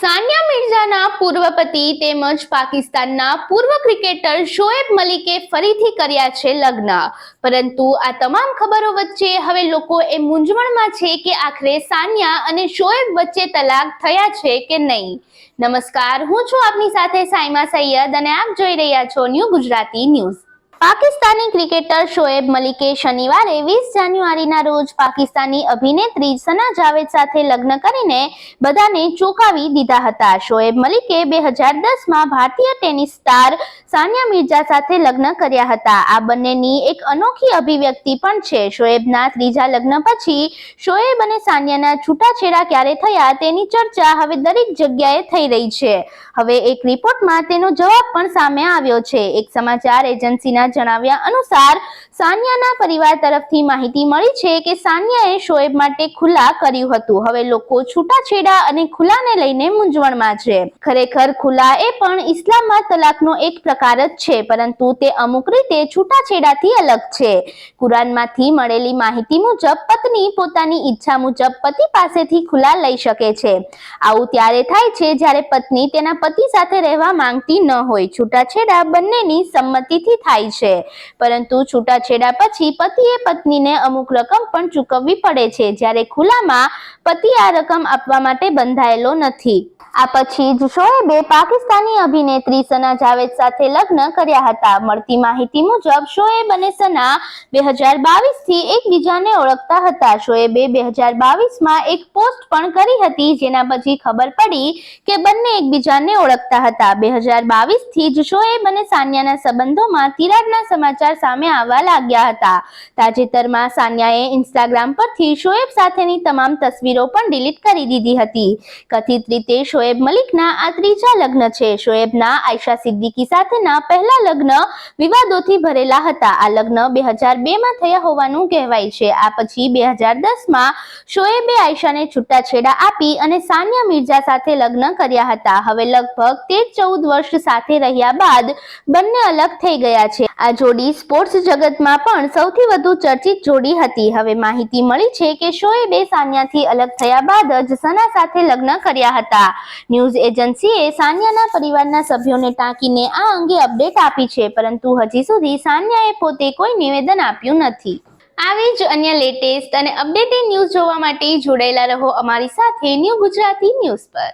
સાનિયા મિર્ઝાના પૂર્વ પતિ તેમજ પાકિસ્તાનના પૂર્વ ક્રિકેટર શોએબ મલિકે ફરીથી કર્યા છે લગ્ન. પરંતુ આ તમામ ખબરો વચ્ચે હવે લોકો એ મૂંઝવણમાં છે કે આખરે સાનિયા અને શોએબ વચ્ચે તલાક થયા છે કે નહીં. નમસ્કાર, હું છું આપની સાથે સાઈમા સૈયદ અને આપ જોઈ રહ્યા છો new Gujarati news. Pakistani cricketer Shoaib મલિકે શનિવારે વીસ જાન્યુઆરીના રોજ પાકિસ્તાની અભિનેત્રી સના જાવેદ સાથે લગ્ન કરીને બધાને ચોંકાવી દીધા હતા. શોએબ મલિકે બે હજાર દસમાં ભારતીય ટેનિસ સ્ટાર સાનિયા મિર્ઝા સાથે લગ્ન કર્યા હતા. આ બંનેની એક અનોખી અભિવ્યક્તિ પણ છે. શોએબના ત્રીજા લગ્ન પછી શોએબ અને સાનિયાના છૂટાછેડા ક્યારે થયા તેની ચર્ચા હવે દરેક જગ્યાએ થઈ રહી છે. હવે એક રિપોર્ટમાં તેનો જવાબ પણ સામે આવ્યો છે. એક સમાચાર એજન્સીના જણાવ્યા અનુસાર સાનિયાના પરિવાર તરફથી માહિતી મળી છે કે સાનિયાએ શોએબ માટે ખુલ્લા કર્યું હતું. હવે લોકો છૂટાછેડા અને ખુલ્લાને લઈને મૂંઝવણમાં છે. ખરેખર ખુલ્લા એ પણ ઇસ્લામમાં તલાકનો એક પ્રકાર જ છે, પરંતુ તે અમુક રીતે છૂટાછેડાથી અલગ છે. કુરાનમાંથી મળેલી માહિતી મુજબ, પત્ની પોતાની ઈચ્છા મુજબ પતિ પાસેથી ખુલ્લા લઈ શકે છે. આવું ત્યારે થાય છે જ્યારે પત્ની તેના પતિ સાથે રહેવા માંગતી ન હોય. છૂટાછેડા બંનેની સંમતિથી થાય છે પરંતુ છૂટાછેડા પછી પતિએ પત્નીને અમુક રકમ પણ ચૂકવવી પડે છે, જ્યારે ખુલ્લામાં પતિ આ રકમ આપવા માટે બંધાયેલો નથી. આ પછી જ શોએબે પાકિસ્તાની અભિનેત્રી સના જાવેદ સાથે લગ્ન કર્યા હતા. મળતી માહિતી મુજબ શોએબ અને સના બે હજાર બાવીસથી એકબીજાને ઓળખતા હતા. શોએબે બે હજાર બાવીસમાં એક પોસ્ટ પણ કરી હતી, જેના પછી ખબર પડી કે બંને એકબીજાને ઓળખતા હતા. બે હજાર બાવીસથી જ શોએબ અને સાનિયાના સંબંધોમાં તિરાડના સમાચાર સામે આવવા લાગ્યા હતા. તાજેતરમાં સાનિયાએ ઇન્સ્ટાગ્રામ પરથી શોએબ સાથેની તમામ તસવીરો પણ ડિલીટ કરી દીધી હતી. કથિત રીતે શોએબ મલિકના આ ત્રીજા લગ્ન છે. શોએબના આયશા સિદ્દીકી સાથેના પહેલા લગ્ન વિવાદોથી ભરેલા હતા. આ લગ્ન બે હજાર બેમાં થયા હોવાનું કહેવાય છે. આ પછી બે હજાર દસમાં શોએબે આયશાને છૂટાછેડા આપી અને સાનિયા મિર્ઝા સાથે લગ્ન કર્યા હતા. હવે લગભગ તેર ચૌદ વર્ષ સાથે રહ્યા બાદ બંને અલગ થઈ ગયા છે. આ જોડી સ્પોર્ટ્સ જગતમાં પણ સૌથી વધુ ચર્ચિત જોડી હતી. હવે માહિતી મળી છે કે શોએબે સાનિયાથી અલગ થયા બાદ જ સના સાથે લગ્ન કર્યા હતા. ન્યૂઝ એજન્સીએ સાનિયાના પરિવારના સભ્યોને ટાંકીને આ અંગે અપડેટ આપી છે, પરંતુ હજી સુધી સાનિયાએ પોતે કોઈ નિવેદન આપ્યું નથી. આવી જ અન્ય લેટેસ્ટ અને અપડેટેડ ન્યૂઝ જોવા માટે જોડાયેલા રહો અમારી સાથે ન્યૂ ગુજરાતી ન્યૂઝ પર.